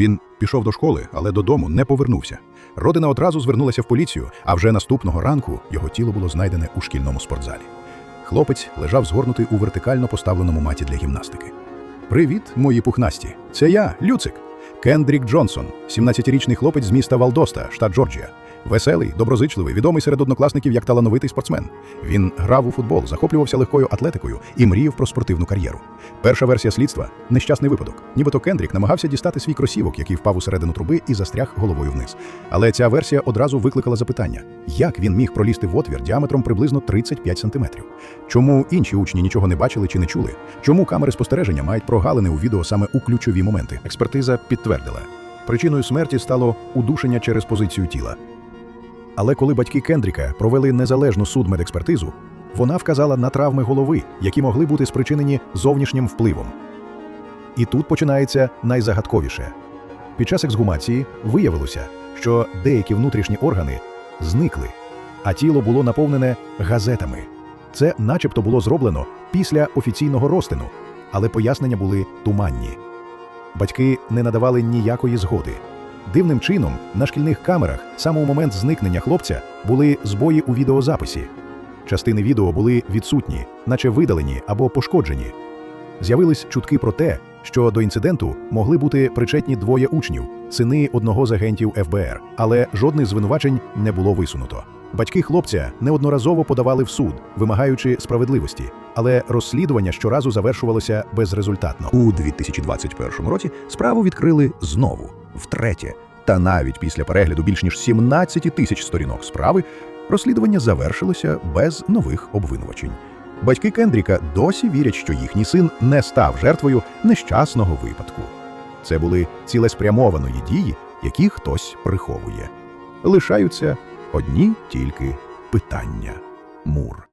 Він пішов до школи, але додому не повернувся. Родина одразу звернулася в поліцію, а вже наступного ранку його тіло було знайдене у шкільному спортзалі. Хлопець лежав згорнутий у вертикально поставленому маті для гімнастики. Привіт, мої пухнасті! Це я, Люцик. Кендрік Джонсон, 17-річний хлопець з міста Валдоста, штат Джорджія. Веселий, доброзичливий, відомий серед однокласників як талановитий спортсмен. Він грав у футбол, захоплювався легкою атлетикою і мріяв про спортивну кар'єру. Перша версія слідства нещасний випадок. Нібито Кендрік намагався дістати свій кросівок, який впав у середину труби і застряг головою вниз. Але ця версія одразу викликала запитання: як він міг пролізти в отвір діаметром приблизно 35 сантиметрів? Чому інші учні нічого не бачили чи не чули? Чому камери спостереження мають прогалини у відео саме у ключові моменти? Експертиза підтвердила. Причиною смерті стало удушення через позицію тіла. Але коли батьки Кендріка провели незалежну судмедекспертизу, вона вказала на травми голови, які могли бути спричинені зовнішнім впливом. І тут починається найзагадковіше. Під час ексгумації виявилося, що деякі внутрішні органи зникли, а тіло було наповнене газетами. Це начебто було зроблено після офіційного розтину, але пояснення були туманні. Батьки не надавали ніякої згоди. Дивним чином на шкільних камерах саме у момент зникнення хлопця були збої у відеозаписі. Частини відео були відсутні, наче видалені або пошкоджені. З'явились чутки про те, що до інциденту могли бути причетні двоє учнів, сини одного з агентів ФБР, але жодних звинувачень не було висунуто. Батьки хлопця неодноразово подавали в суд, вимагаючи справедливості, але розслідування щоразу завершувалося безрезультатно. У 2021 році справу відкрили знову, втретє. Та навіть після перегляду більш ніж 17 тисяч сторінок справи розслідування завершилося без нових обвинувачень. Батьки Кендріка досі вірять, що їхній син не став жертвою нещасного випадку. Це були цілеспрямованої дії, які хтось приховує. Лишаються одні тільки питання. Мур.